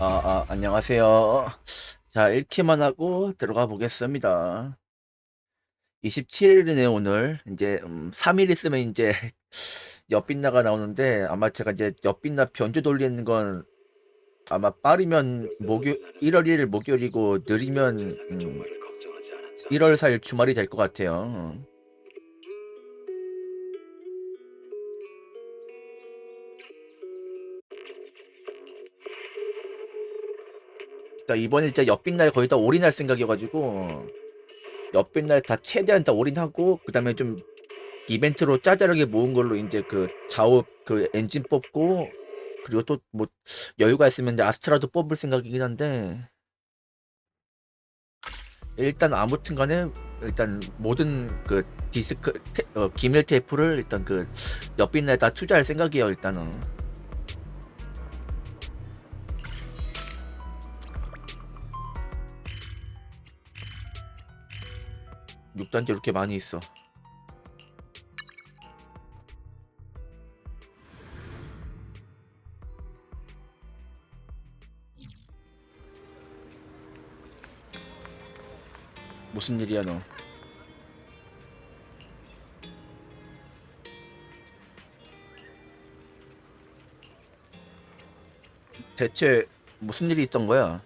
아, 아, 안녕하세요. 자, 읽기만 하고 들어가 보겠습니다. 27일이네, 오늘. 이제, 음, 3일 있으면 이제, 엿빛나가 나오는데, 아마 제가 이제 엿빛나 변조 돌리는 건 아마 빠르면 목요, 1월 1일 목요일이고, 느리면, 음, 1월 4일 주말이 될 것 같아요. 자, 이번에 진짜 엿빛날 거의 다 올인할 생각이어가지고, 엿빛날 다 최대한 다 올인하고, 그 다음에 좀 이벤트로 짜잘하게 모은 걸로 이제 그 좌우 그 엔진 뽑고, 그리고 또 뭐 여유가 있으면 이제 아스트라도 뽑을 생각이긴 한데, 일단 아무튼 간에 일단 모든 그 디스크, 테, 어, 기밀 테이프를 일단 그 엿빛날 다 투자할 생각이에요, 일단은. 6단지 이렇게 많이 있어. 무슨 일이야 너? 대체 무슨 일이 있던 거야?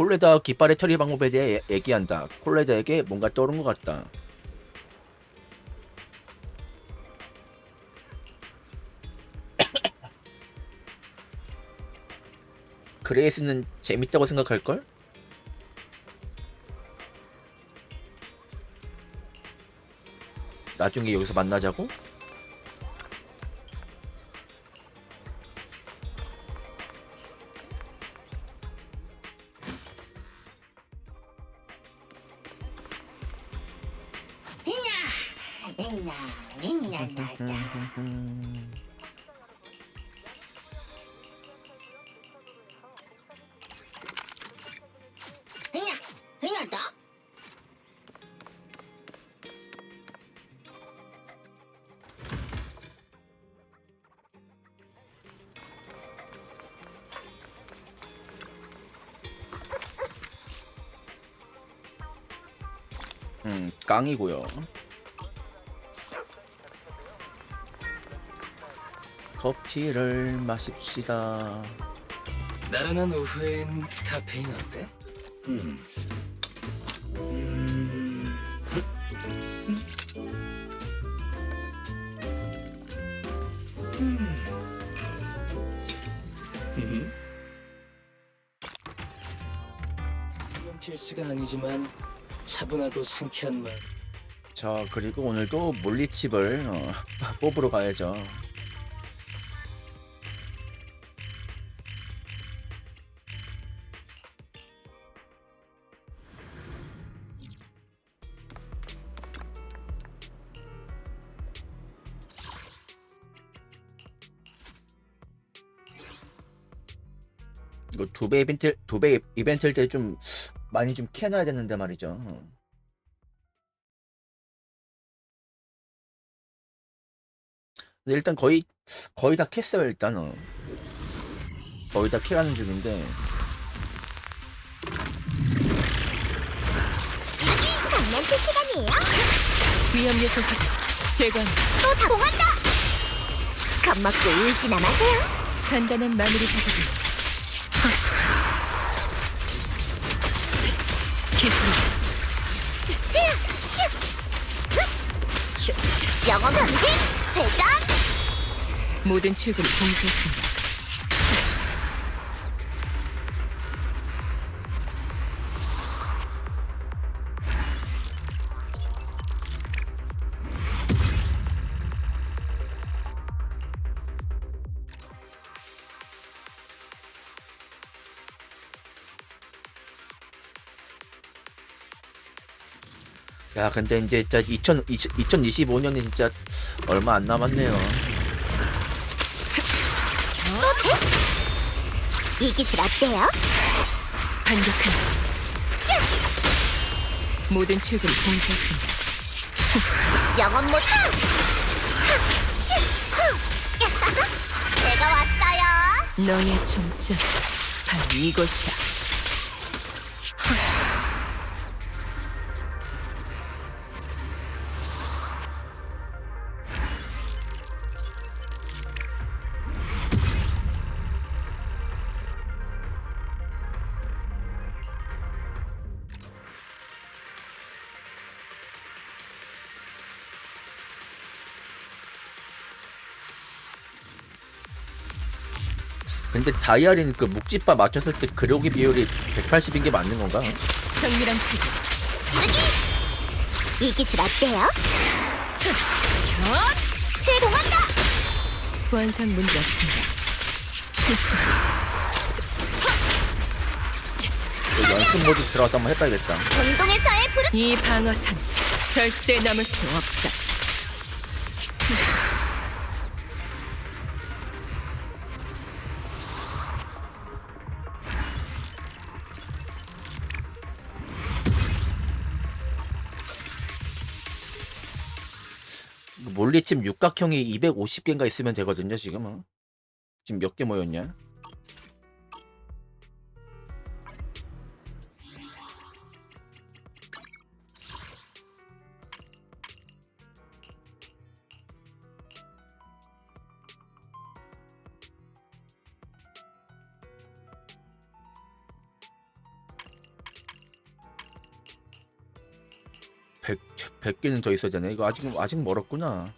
콜레다 깃발의 처리 방법에 대해 얘- 얘기한다. 콜레다에게 뭔가 떠오른 것 같다. 그레이스는 재밌다고 생각할걸? 나중에 여기서 만나자고? 음, 깡이고요. 커피를 마십시다. 나른한 오후엔 카페인 어때? 음. 음. 음. 필수가 아니지만 차분하고 상쾌한 맛. 자, 그리고 오늘도 몰리칩을 어, 뽑으러 가야죠. 두배 이벤트 두 배 이벤트일 때 좀 많이 좀 캐놔야 되는데 말이죠. 근데 일단 거의 거의 다 캤어요 일단은 거의 다 캐가는 중인데. 장난칠 시간이에요? 위험 요소 제건 또다 봉한다! 겁먹고 울지나 마세요. 간단한 마무리 작업이 영어 전진 회전 모든 출근을 봉쇄했습니다. 야 근데 이제 진짜 2000, 2025년이 진짜 얼마 안 남았네요 이 기술 어때요? 반격한다. 모든 출구를 봉쇄했습니다. 영원 못 하! 시! 제가 왔어요. 너의 종점 바로 이곳이야. 근데 다이아린 그 묵집바 맞췄을 때 그로기 비율이 180인 게 맞는 건가? 정밀한. 이 기술 어때요? 겨! 제공한다. 구한상 문제 없습니다. 그 연습 모드 들어가서 한번 해봐야겠다 운동에서의 부르 이 방어선 절대 남을 수 없다. 몰리칩 육각형이 250개인가 있으면 되거든요 지금은 지금 몇 개 모였냐? 100개는 더 되네. 이거 아직 아직 멀었구나.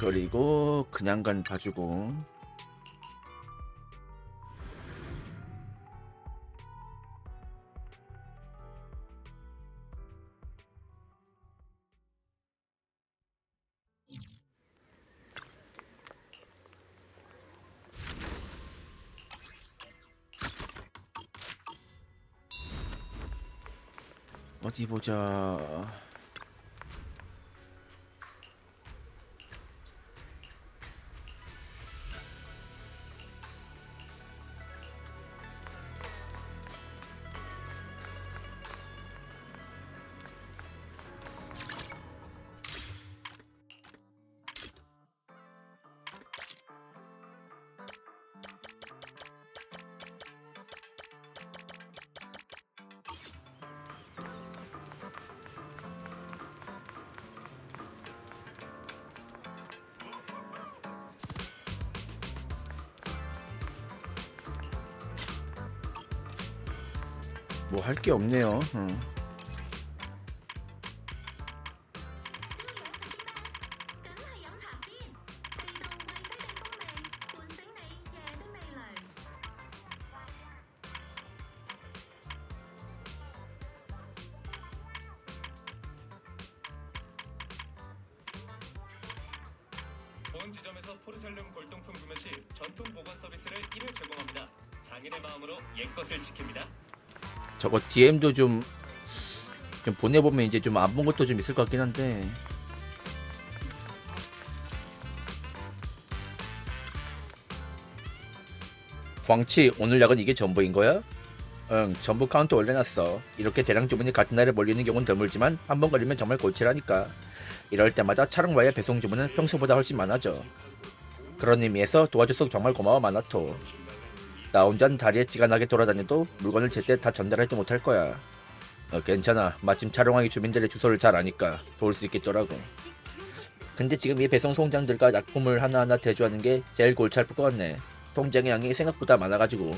그리고 그냥 간 봐주고 어디 보자. 뭐 할 게 없네요. 응. DM도 좀, 좀 보내보면 이제 좀 안 본 것도 좀 있을 것 같긴 한데. 광치, 오늘 약은 이게 전부인 거야? 응, 전부 카운트 올려놨어. 이렇게 대량 주문이 같은 날에 몰리는 경우는 드물지만 한 번 걸리면 정말 골치라니까. 이럴 때마다 차량과의 배송 주문은 평소보다 훨씬 많아져. 그런 의미에서 도와줘서 정말 고마워 마나토. 나 혼자는 다리에 찌가 나게 돌아다녀도 물건을 제때 다 전달하지 못할 거야. 어, 괜찮아. 마침 촬영하기 주민들의 주소를 잘 아니까 도울 수 있겠더라고. 근데 지금 이 배송 송장들과 약품을 하나하나 대조하는 게 제일 골치 아플 것 같네. 송장의 양이 생각보다 많아가지고.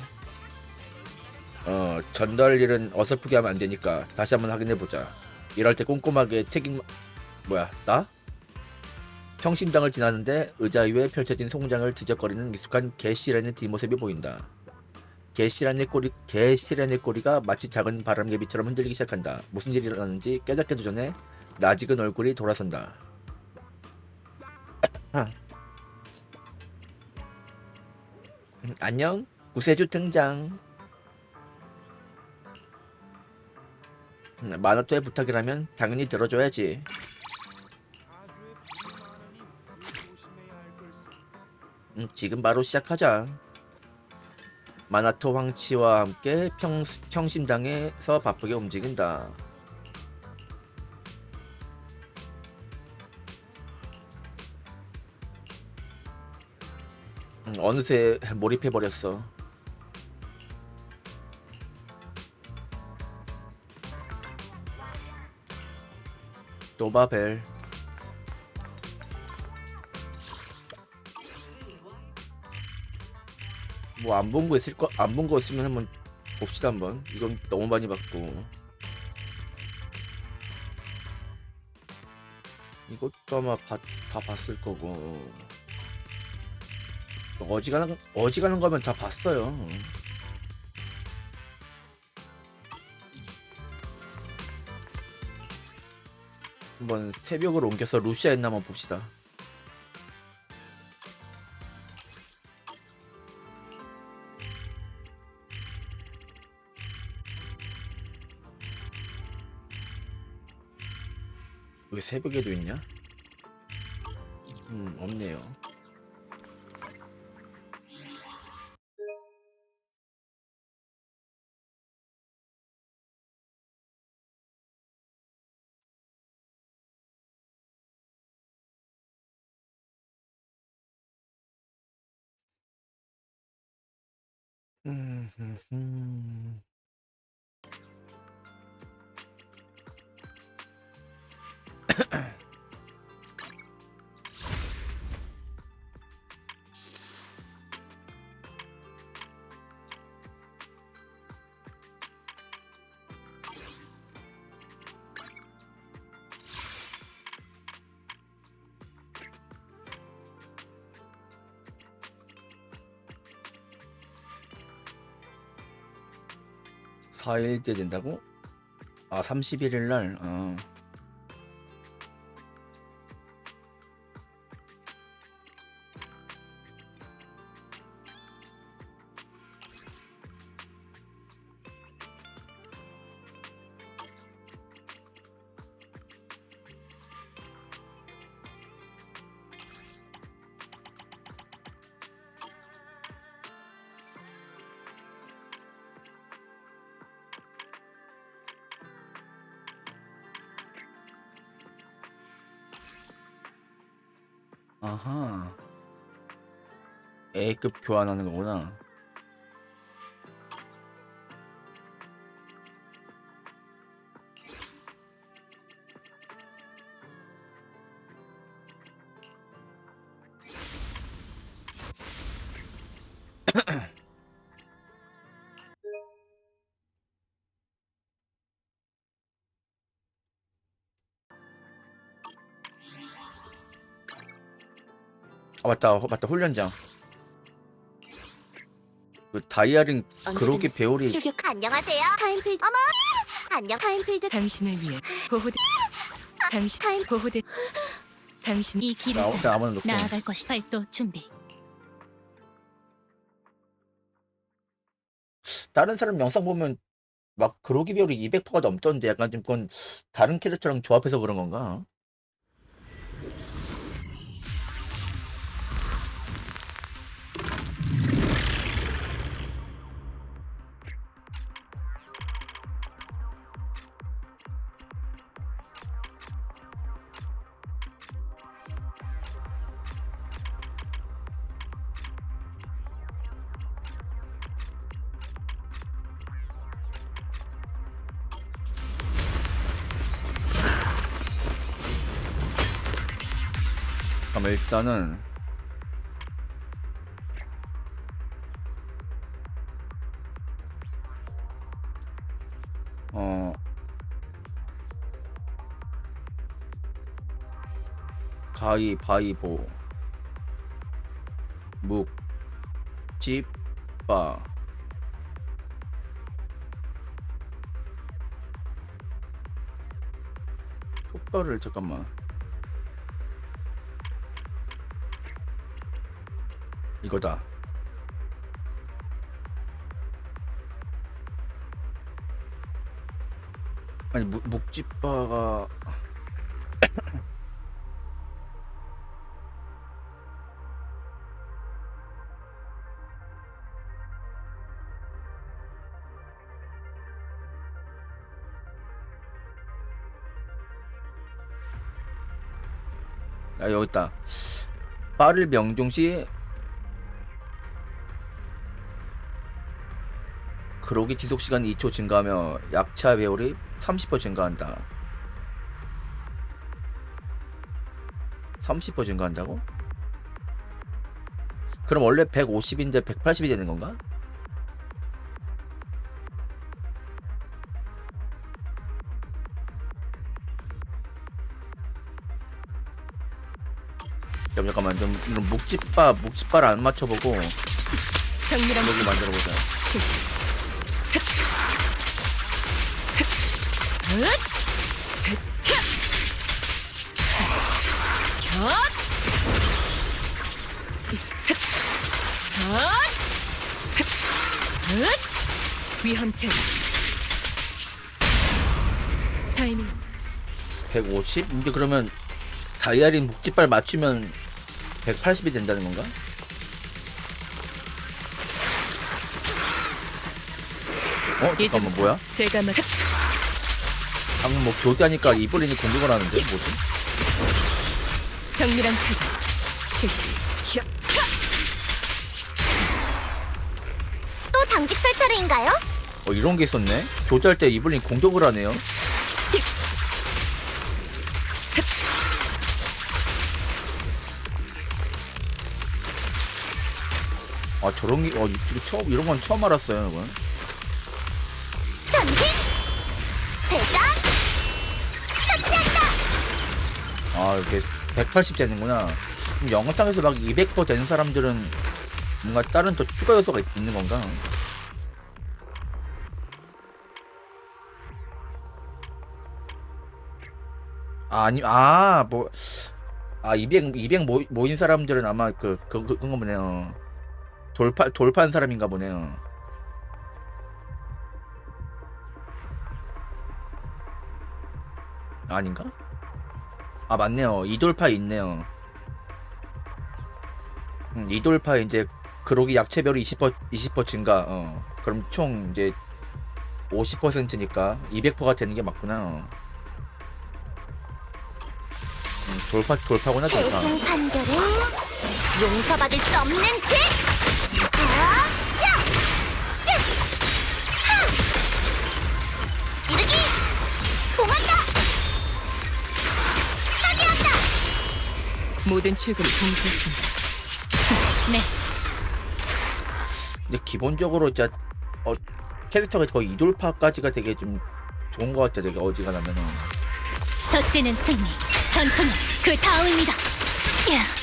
어, 전달 일은 어설프게 하면 안 되니까 다시 한번 확인해 보자. 이럴 때 꼼꼼하게 책임 뭐야 나? 평심당을 지나는데 의자 위에 펼쳐진 송장을 뒤적거리는 미숙한 개씨라는 뒷모습이 보인다. 개씨라는 꼬리 개씨라는 꼬리가 마치 작은 바람개비처럼 흔들리기 시작한다. 무슨 일이 일어나는지 깨닫기도 전에 나직은 얼굴이 돌아선다. 음, 안녕 구세주 등장. 음, 마나토의 부탁이라면 당연히 들어줘야지. 음, 지금 바로 시작하자. 마나토 황치와 함께 평, 평신당에서 바쁘게 움직인다. 음, 어느새 몰입해버렸어. 노바벨. 뭐 안 본 거 있을 거 안 본 거 있으면 한번 봅시다 한번. 이건 너무 많이 봤고. 이것도 아마 바, 다 봤을 거고. 어지간한 어지간한 거면 다 봤어요. 한번 새벽으로 옮겨서 루시아 했나 한번 봅시다. 왜 새벽에도 있냐? 음, 없네요. 음, 음, 음. 사일째 된다고? 아, 31일 날. 어. 아하. A급 교환하는 거구나. 아 맞다 어, 맞다 훈련장 그 다이아링 그로기 배우리 출격 안녕하세요. 타임필드. 어머. 안녕 타임필드. 당신을 위해 보호대 당신 타임. 보호대 당신 이 길을 나 아무나 놓고 나아갈 것이 발도 준비. 다른 사람 영상 보면 막 그로기 배우리 200%가 넘던데 약간 좀 그건 다른 캐릭터랑 조합해서 그런 건가? 그럼 일단은 어 가위바위보 묵 집바. 효과를 잠깐만 이거다. 아니 묵, 묵집바가 아 여기 있다. 빠를 명중시 그로기 지속 시간 2초 증가하며 약차 배율이 30% 증가한다. 30% 증가한다고? 그럼 원래 150인데 180이 되는 건가? 잠깐만 좀 이런 묵집바 묵집바를 안 맞춰보고 정밀한 여기 만들어보자. 실시. 위험 제거. 타이밍 150? 이게 그러면 다이아린 묵집발 맞추면 180이 된다는 건가? 어? 잠깐만 뭐야? 제가 막 방금 뭐 교대하니까 이블린이 공격을 하는데 뭐지? 정밀한 타격 실시. 혀! 또 당직 설 차례인가요? 어 이런 게 있었네? 교대할 때 이블린 공격을 하네요 아 저런 게, 어 이거 처음, 이런 건 처음 알았어요 이건 아 이게 180 되는구나 그럼 영상에서 막 200% 되는 사람들은 뭔가 다른 더 추가 요소가 있- 있는 건가? 아, 아니, 아, 뭐, 아, 200, 200 모, 모인 사람들은 아마 그, 그, 그, 그런 거 보네요. 돌파, 돌파한 사람인가 보네요. 아닌가? 아 맞네요 이돌파 있네요 음, 이돌파 이제 그로기 약체별이 20% 20% 증가 어 그럼 총 이제 50%니까 200%가 되는 게 맞구나 어. 음, 돌파 돌파구나 돌파 최종 판결은 용서받을 수 없는 죄! 아, 야! 쯔! 하! 찌르기! 모든 출구를 봉쇄했습니다. 네, 근데 기본적으로 진짜 어 캐릭터가 거의 이돌파까지가 되게 좀 좋은 것 같아 되게 어지간하면은 첫째는 승리, 전투는 그 다음입니다. 야!